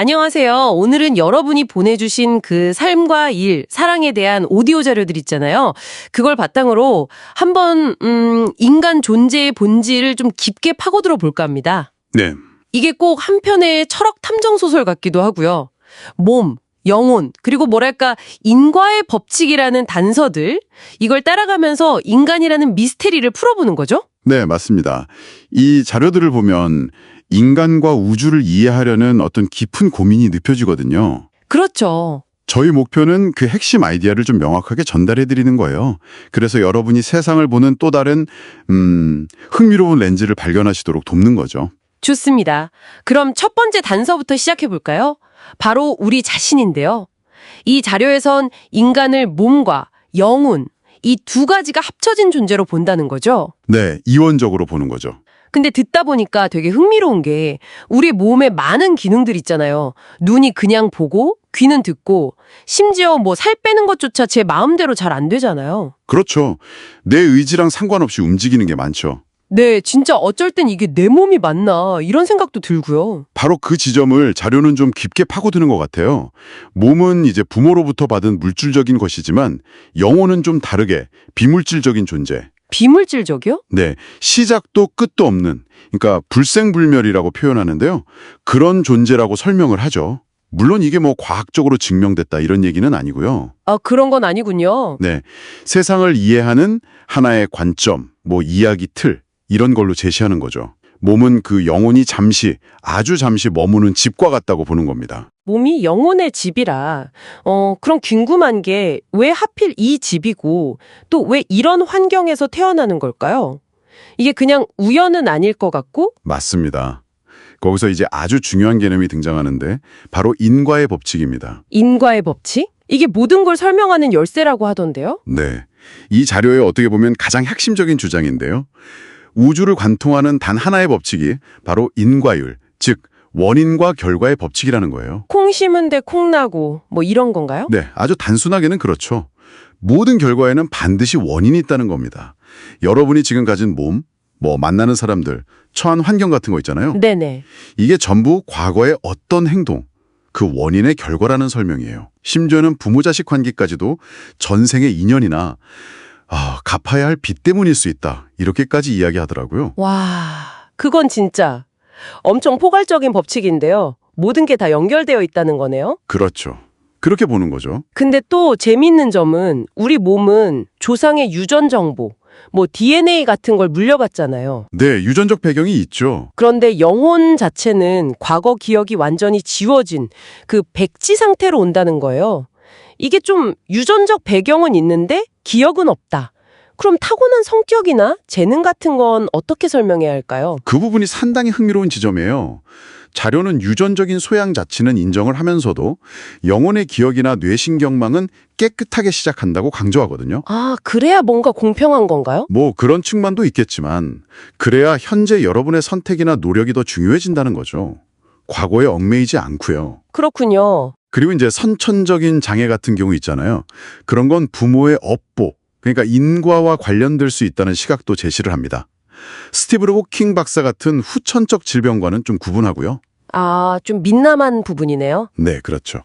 안녕하세요. 오늘은 여러분이 보내주신 그 삶과 일, 사랑에 대한 오디오 자료들 있잖아요. 그걸 바탕으로 한번, 음, 인간 존재의 본질을 좀 깊게 파고들어 볼까 합니다. 네. 이게 꼭 한편의 철학 탐정 소설 같기도 하고요. 몸, 영혼, 그리고 뭐랄까, 인과의 법칙이라는 단서들, 이걸 따라가면서 인간이라는 미스테리를 풀어보는 거죠? 네, 맞습니다. 이 자료들을 보면 인간과 우주를 이해하려는 어떤 깊은 고민이 느껴지거든요. 그렇죠. 저희 목표는 그 핵심 아이디어를 좀 명확하게 전달해 드리는 거예요. 그래서 여러분이 세상을 보는 또 다른 음, 흥미로운 렌즈를 발견하시도록 돕는 거죠. 좋습니다. 그럼 첫 번째 단서부터 시작해 볼까요? 바로 우리 자신인데요. 이 자료에선 인간을 몸과 영혼, 이 두 가지가 합쳐진 존재로 본다는 거죠. 네, 이원적으로 보는 거죠. 근데 듣다 보니까 되게 흥미로운 게 우리 몸에 많은 기능들 있잖아요. 눈이 그냥 보고 귀는 듣고 심지어 뭐 살 빼는 것조차 제 마음대로 잘 안 되잖아요. 그렇죠. 내 의지랑 상관없이 움직이는 게 많죠. 네, 진짜 어쩔 땐 이게 내 몸이 맞나 이런 생각도 들고요. 바로 그 지점을 자료는 좀 깊게 파고드는 것 같아요. 몸은 이제 부모로부터 받은 물질적인 것이지만 영혼은 좀 다르게 비물질적인 존재. 비물질적이요? 네, 시작도 끝도 없는, 그러니까 불생불멸이라고 표현하는데요. 그런 존재라고 설명을 하죠. 물론 이게 뭐 과학적으로 증명됐다 이런 얘기는 아니고요. 아, 그런 건 아니군요. 네, 세상을 이해하는 하나의 관점, 뭐 이야기 틀 이런 걸로 제시하는 거죠. 몸은 그 영혼이 잠시, 아주 잠시 머무는 집과 같다고 보는 겁니다. 몸이 영혼의 집이라, 어, 그럼 궁금한 게 왜 하필 이 집이고 또 왜 이런 환경에서 태어나는 걸까요? 이게 그냥 우연은 아닐 것 같고, 맞습니다. 거기서 이제 아주 중요한 개념이 등장하는데 바로 인과의 법칙입니다. 인과의 법칙? 이게 모든 걸 설명하는 열쇠라고 하던데요? 네. 이 자료에 어떻게 보면 가장 핵심적인 주장인데요. 우주를 관통하는 단 하나의 법칙이 바로 인과율, 즉 원인과 결과의 법칙이라는 거예요. 콩 심은데 콩 나고, 뭐 이런 건가요? 네, 아주 단순하게는 그렇죠. 모든 결과에는 반드시 원인이 있다는 겁니다. 여러분이 지금 가진 몸, 뭐 만나는 사람들, 처한 환경 같은 거 있잖아요. 네네. 이게 전부 과거의 어떤 행동, 그 원인의 결과라는 설명이에요. 심지어는 부모-자식 관계까지도 전생의 인연이나 아, 갚아야 할 빚 때문일 수 있다. 이렇게까지 이야기하더라고요. 와, 그건 진짜 엄청 포괄적인 법칙인데요. 모든 게 다 연결되어 있다는 거네요. 그렇죠. 그렇게 보는 거죠. 근데 또 재미있는 점은 우리 몸은 조상의 유전 정보, 뭐 DNA 같은 걸 물려받잖아요. 네, 유전적 배경이 있죠. 그런데 영혼 자체는 과거 기억이 완전히 지워진 그 백지 상태로 온다는 거예요. 이게 좀 유전적 배경은 있는데 기억은 없다. 그럼 타고난 성격이나 재능 같은 건 어떻게 설명해야 할까요? 그 부분이 상당히 흥미로운 지점이에요. 자료는 유전적인 소양 자체는 인정을 하면서도 영혼의 기억이나 뇌신경망은 깨끗하게 시작한다고 강조하거든요. 아, 그래야 뭔가 공평한 건가요? 뭐 그런 측면도 있겠지만 그래야 현재 여러분의 선택이나 노력이 더 중요해진다는 거죠. 과거에 얽매이지 않고요. 그렇군요. 그리고 이제 선천적인 장애 같은 경우 있잖아요. 그런 건 부모의 업보, 그러니까 인과와 관련될 수 있다는 시각도 제시를 합니다. 스티브 호킹 박사 같은 후천적 질병과는 좀 구분하고요. 아, 좀 민감한 부분이네요. 네, 그렇죠.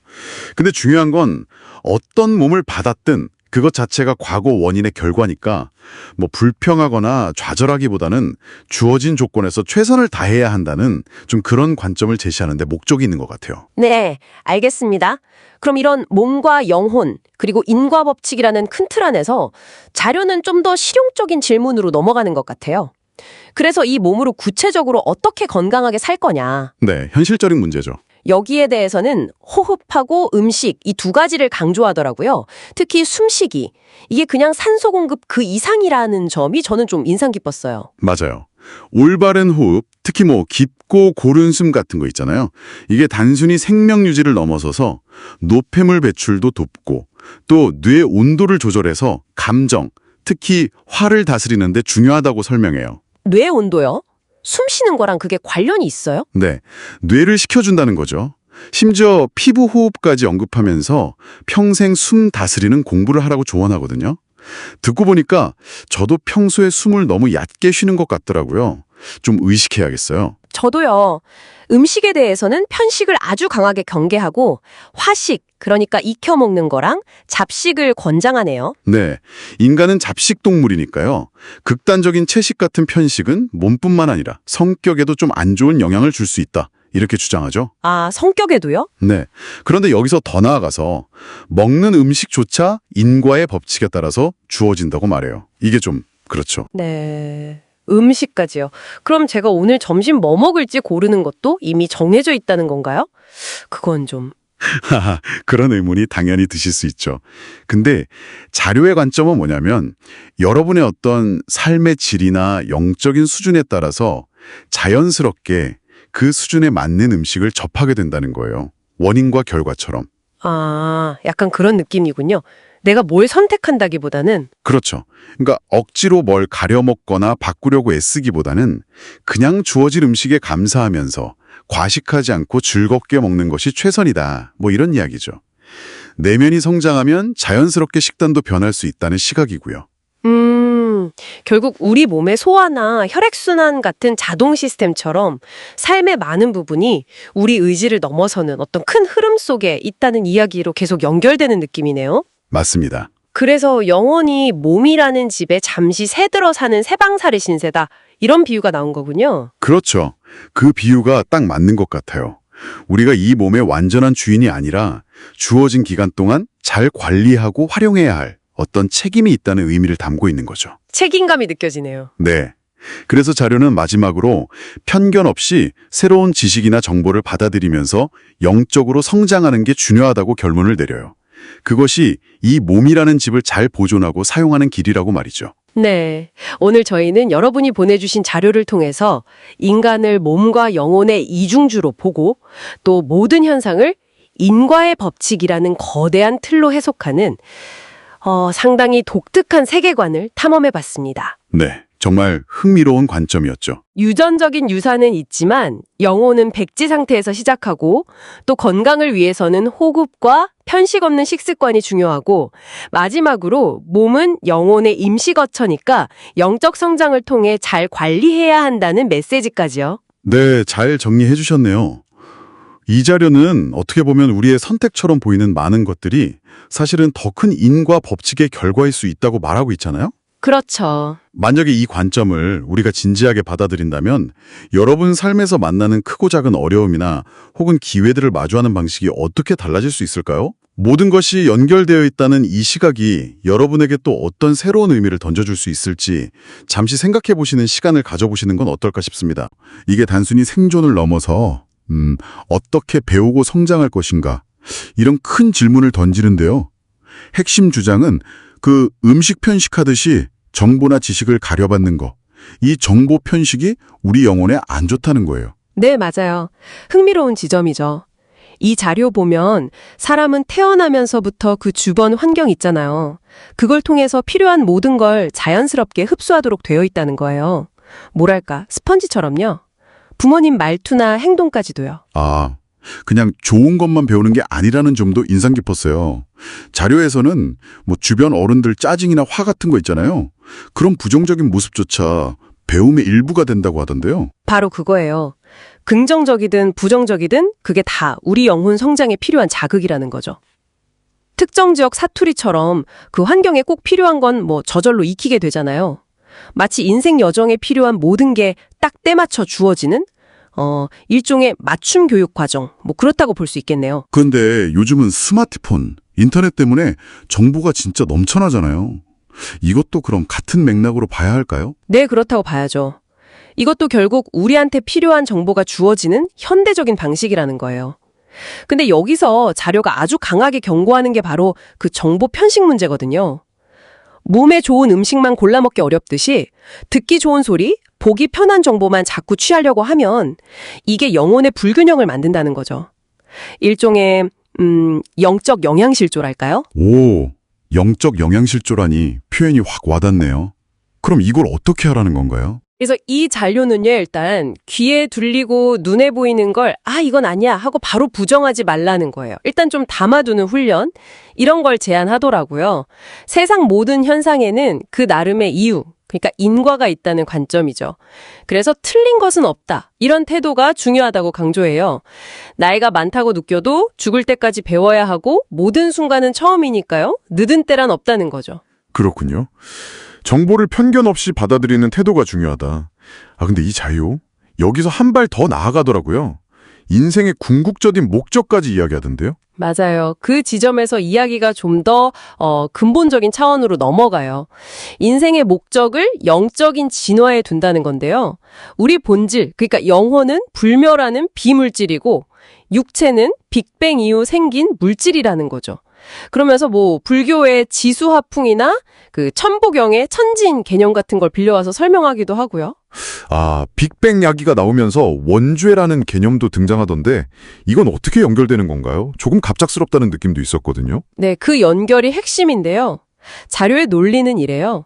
근데 중요한 건 어떤 몸을 받았든 그것 자체가 과거 원인의 결과니까 뭐 불평하거나 좌절하기보다는 주어진 조건에서 최선을 다해야 한다는 좀 그런 관점을 제시하는데 목적이 있는 것 같아요. 네, 알겠습니다. 그럼 이런 몸과 영혼, 그리고 인과 법칙이라는 큰 틀 안에서 자료는 좀 더 실용적인 질문으로 넘어가는 것 같아요. 그래서 이 몸으로 구체적으로 어떻게 건강하게 살 거냐. 네, 현실적인 문제죠. 여기에 대해서는 호흡하고 음식 이 두 가지를 강조하더라고요. 특히 숨쉬기. 이게 그냥 산소 공급 그 이상이라는 점이 저는 좀 인상 깊었어요. 맞아요. 올바른 호흡, 특히 뭐 깊고 고른 숨 같은 거 있잖아요. 이게 단순히 생명 유지를 넘어서서 노폐물 배출도 돕고 또뇌 온도를 조절해서 감정, 특히 화를 다스리는 데 중요하다고 설명해요. 뇌 온도요? 숨 쉬는 거랑 그게 관련이 있어요? 네, 뇌를 식혀준다는 거죠. 심지어 피부 호흡까지 언급하면서 평생 숨 다스리는 공부를 하라고 조언하거든요. 듣고 보니까 저도 평소에 숨을 너무 얕게 쉬는 것 같더라고요. 좀 의식해야겠어요. 저도요. 음식에 대해서는 편식을 아주 강하게 경계하고 화식, 그러니까 익혀 먹는 거랑 잡식을 권장하네요. 네. 인간은 잡식 동물이니까요. 극단적인 채식 같은 편식은 몸뿐만 아니라 성격에도 좀 안 좋은 영향을 줄 수 있다. 이렇게 주장하죠. 아, 성격에도요? 네. 그런데 여기서 더 나아가서 먹는 음식조차 인과의 법칙에 따라서 주어진다고 말해요. 이게 좀 그렇죠. 네. 음식까지요. 그럼 제가 오늘 점심 뭐 먹을지 고르는 것도 이미 정해져 있다는 건가요? 그건 좀. 하하, 그런 의문이 당연히 드실 수 있죠. 근데 자료의 관점은 뭐냐면 여러분의 어떤 삶의 질이나 영적인 수준에 따라서 자연스럽게 그 수준에 맞는 음식을 접하게 된다는 거예요. 원인과 결과처럼. 아, 약간 그런 느낌이군요. 내가 뭘 선택한다기보다는 그렇죠. 그러니까 억지로 뭘 가려먹거나 바꾸려고 애쓰기보다는 그냥 주어진 음식에 감사하면서 과식하지 않고 즐겁게 먹는 것이 최선이다. 뭐 이런 이야기죠. 내면이 성장하면 자연스럽게 식단도 변할 수 있다는 시각이고요. 음, 결국 우리 몸의 소화나 혈액순환 같은 자동 시스템처럼 삶의 많은 부분이 우리 의지를 넘어서는 어떤 큰 흐름 속에 있다는 이야기로 계속 연결되는 느낌이네요. 맞습니다. 그래서 영원히 몸이라는 집에 잠시 새들어 사는 새방살이 신세다. 이런 비유가 나온 거군요. 그렇죠. 그 비유가 딱 맞는 것 같아요. 우리가 이 몸의 완전한 주인이 아니라 주어진 기간 동안 잘 관리하고 활용해야 할 어떤 책임이 있다는 의미를 담고 있는 거죠. 책임감이 느껴지네요. 네. 그래서 자료는 마지막으로 편견 없이 새로운 지식이나 정보를 받아들이면서 영적으로 성장하는 게 중요하다고 결론을 내려요. 그것이 이 몸이라는 집을 잘 보존하고 사용하는 길이라고 말이죠. 네. 오늘 저희는 여러분이 보내주신 자료를 통해서 인간을 몸과 영혼의 이중주로 보고 또 모든 현상을 인과의 법칙이라는 거대한 틀로 해석하는 어, 상당히 독특한 세계관을 탐험해 봤습니다. 네. 정말 흥미로운 관점이었죠. 유전적인 유산은 있지만 영혼은 백지 상태에서 시작하고 또 건강을 위해서는 호흡과 편식 없는 식습관이 중요하고 마지막으로 몸은 영혼의 임시 거처니까 영적 성장을 통해 잘 관리해야 한다는 메시지까지요. 네, 잘 정리해 주셨네요. 이 자료는 어떻게 보면 우리의 선택처럼 보이는 많은 것들이 사실은 더 큰 인과 법칙의 결과일 수 있다고 말하고 있잖아요. 그렇죠. 만약에 이 관점을 우리가 진지하게 받아들인다면 여러분 삶에서 만나는 크고 작은 어려움이나 혹은 기회들을 마주하는 방식이 어떻게 달라질 수 있을까요? 모든 것이 연결되어 있다는 이 시각이 여러분에게 또 어떤 새로운 의미를 던져줄 수 있을지 잠시 생각해 보시는 시간을 가져보시는 건 어떨까 싶습니다. 이게 단순히 생존을 넘어서 음, 어떻게 배우고 성장할 것인가 이런 큰 질문을 던지는데요. 핵심 주장은 그 음식 편식하듯이 정보나 지식을 가려받는 거. 이 정보 편식이 우리 영혼에 안 좋다는 거예요. 네, 맞아요. 흥미로운 지점이죠. 이 자료 보면 사람은 태어나면서부터 그 주변 환경 있잖아요. 그걸 통해서 필요한 모든 걸 자연스럽게 흡수하도록 되어 있다는 거예요. 뭐랄까, 스펀지처럼요. 부모님 말투나 행동까지도요. 아, 그냥 좋은 것만 배우는 게 아니라는 점도 인상 깊었어요. 자료에서는 뭐 주변 어른들 짜증이나 화 같은 거 있잖아요. 그런 부정적인 모습조차 배움의 일부가 된다고 하던데요. 바로 그거예요. 긍정적이든 부정적이든 그게 다 우리 영혼 성장에 필요한 자극이라는 거죠. 특정 지역 사투리처럼 그 환경에 꼭 필요한 건 뭐 저절로 익히게 되잖아요. 마치 인생 여정에 필요한 모든 게 딱 때맞춰 주어지는 어, 일종의 맞춤 교육 과정. 뭐 그렇다고 볼 수 있겠네요. 그런데 요즘은 스마트폰, 인터넷 때문에 정보가 진짜 넘쳐나잖아요. 이것도 그럼 같은 맥락으로 봐야 할까요? 네, 그렇다고 봐야죠. 이것도 결국 우리한테 필요한 정보가 주어지는 현대적인 방식이라는 거예요. 근데 여기서 자료가 아주 강하게 경고하는 게 바로 그 정보 편식 문제거든요. 몸에 좋은 음식만 골라 먹기 어렵듯이 듣기 좋은 소리, 보기 편한 정보만 자꾸 취하려고 하면 이게 영혼의 불균형을 만든다는 거죠. 일종의 음, 영적 영양실조랄까요? 오, 영적 영양실조라니 표현이 확 와닿네요. 그럼 이걸 어떻게 하라는 건가요? 그래서 이 잔류는요, 일단 귀에 들리고 눈에 보이는 걸, 아, 이건 아니야 하고 바로 부정하지 말라는 거예요. 일단 좀 담아두는 훈련, 이런 걸 제안하더라고요. 세상 모든 현상에는 그 나름의 이유, 그러니까 인과가 있다는 관점이죠. 그래서 틀린 것은 없다. 이런 태도가 중요하다고 강조해요. 나이가 많다고 느껴도 죽을 때까지 배워야 하고 모든 순간은 처음이니까요. 늦은 때란 없다는 거죠. 그렇군요. 정보를 편견 없이 받아들이는 태도가 중요하다. 아, 근데 이 자유? 여기서 한 발 더 나아가더라고요. 인생의 궁극적인 목적까지 이야기하던데요? 맞아요. 그 지점에서 이야기가 좀 더 어, 근본적인 차원으로 넘어가요. 인생의 목적을 영적인 진화에 둔다는 건데요. 우리 본질, 그러니까 영혼은 불멸하는 비물질이고 육체는 빅뱅 이후 생긴 물질이라는 거죠. 그러면서 뭐 불교의 지수화풍이나 그 천보경의 천진 개념 같은 걸 빌려와서 설명하기도 하고요. 아, 빅뱅 야기가 나오면서 원죄라는 개념도 등장하던데 이건 어떻게 연결되는 건가요? 조금 갑작스럽다는 느낌도 있었거든요. 네, 그 연결이 핵심인데요. 자료의 논리는 이래요.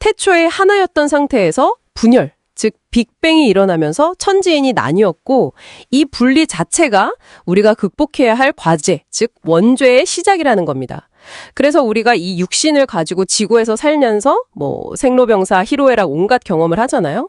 태초에 하나였던 상태에서 분열, 즉 빅뱅이 일어나면서 천지인이 나뉘었고 이 분리 자체가 우리가 극복해야 할 과제, 즉 원죄의 시작이라는 겁니다. 그래서 우리가 이 육신을 가지고 지구에서 살면서 뭐 생로병사, 희로애락 온갖 경험을 하잖아요.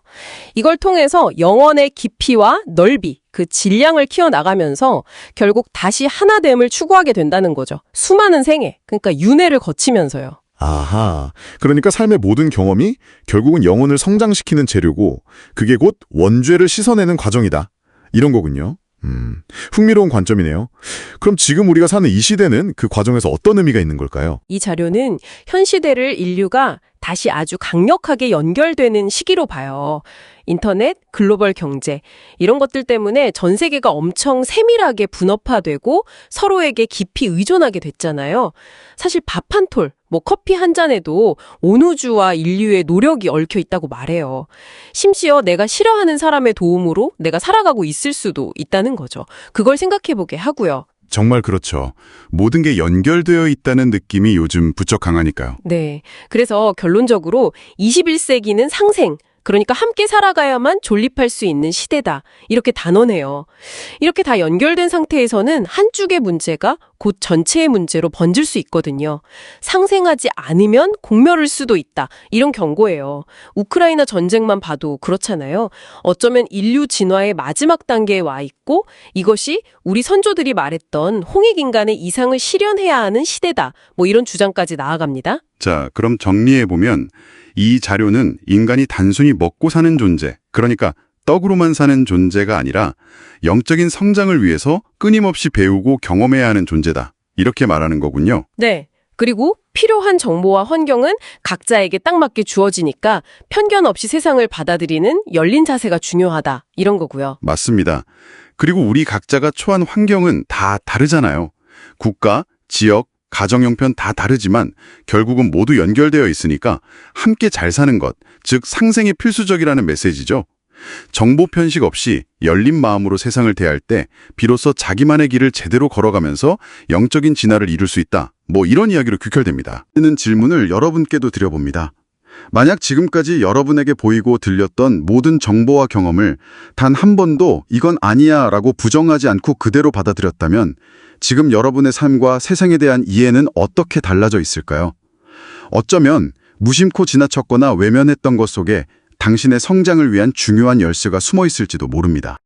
이걸 통해서 영혼의 깊이와 넓이, 그 질량을 키워나가면서 결국 다시 하나됨을 추구하게 된다는 거죠. 수많은 생애, 그러니까 윤회를 거치면서요. 아하. 그러니까 삶의 모든 경험이 결국은 영혼을 성장시키는 재료고 그게 곧 원죄를 씻어내는 과정이다. 이런 거군요. 음, 흥미로운 관점이네요. 그럼 지금 우리가 사는 이 시대는 그 과정에서 어떤 의미가 있는 걸까요? 이 자료는 현 시대를 인류가 다시 아주 강력하게 연결되는 시기로 봐요. 인터넷, 글로벌 경제, 이런 것들 때문에 전 세계가 엄청 세밀하게 분업화되고 서로에게 깊이 의존하게 됐잖아요. 사실 밥 한 톨, 뭐 커피 한 잔에도 온 우주와 인류의 노력이 얽혀 있다고 말해요. 심지어 내가 싫어하는 사람의 도움으로 내가 살아가고 있을 수도 있다는 거죠. 그걸 생각해보게 하고요. 정말 그렇죠. 모든 게 연결되어 있다는 느낌이 요즘 부쩍 강하니까요. 네. 그래서 결론적으로 21세기는 상생, 그러니까 함께 살아가야만 존립할 수 있는 시대다. 이렇게 단언해요. 이렇게 다 연결된 상태에서는 한쪽의 문제가 곧 전체의 문제로 번질 수 있거든요. 상생하지 않으면 공멸할 수도 있다. 이런 경고예요. 우크라이나 전쟁만 봐도 그렇잖아요. 어쩌면 인류 진화의 마지막 단계에 와 있고 이것이 우리 선조들이 말했던 홍익인간의 이상을 실현해야 하는 시대다. 뭐 이런 주장까지 나아갑니다. 자, 그럼 정리해보면 이 자료는 인간이 단순히 먹고 사는 존재, 그러니까 떡으로만 사는 존재가 아니라 영적인 성장을 위해서 끊임없이 배우고 경험해야 하는 존재다. 이렇게 말하는 거군요. 네. 그리고 필요한 정보와 환경은 각자에게 딱 맞게 주어지니까 편견 없이 세상을 받아들이는 열린 자세가 중요하다. 이런 거고요. 맞습니다. 그리고 우리 각자가 처한 환경은 다 다르잖아요. 국가, 지역, 가정 형편 다 다르지만 결국은 모두 연결되어 있으니까 함께 잘 사는 것, 즉 상생이 필수적이라는 메시지죠. 정보 편식 없이 열린 마음으로 세상을 대할 때 비로소 자기만의 길을 제대로 걸어가면서 영적인 진화를 이룰 수 있다. 뭐 이런 이야기로 귀결됩니다. 는 질문을 여러분께도 드려봅니다. 만약 지금까지 여러분에게 보이고 들렸던 모든 정보와 경험을 단 한 번도 이건 아니야 라고 부정하지 않고 그대로 받아들였다면 지금 여러분의 삶과 세상에 대한 이해는 어떻게 달라져 있을까요? 어쩌면 무심코 지나쳤거나 외면했던 것 속에 당신의 성장을 위한 중요한 열쇠가 숨어 있을지도 모릅니다.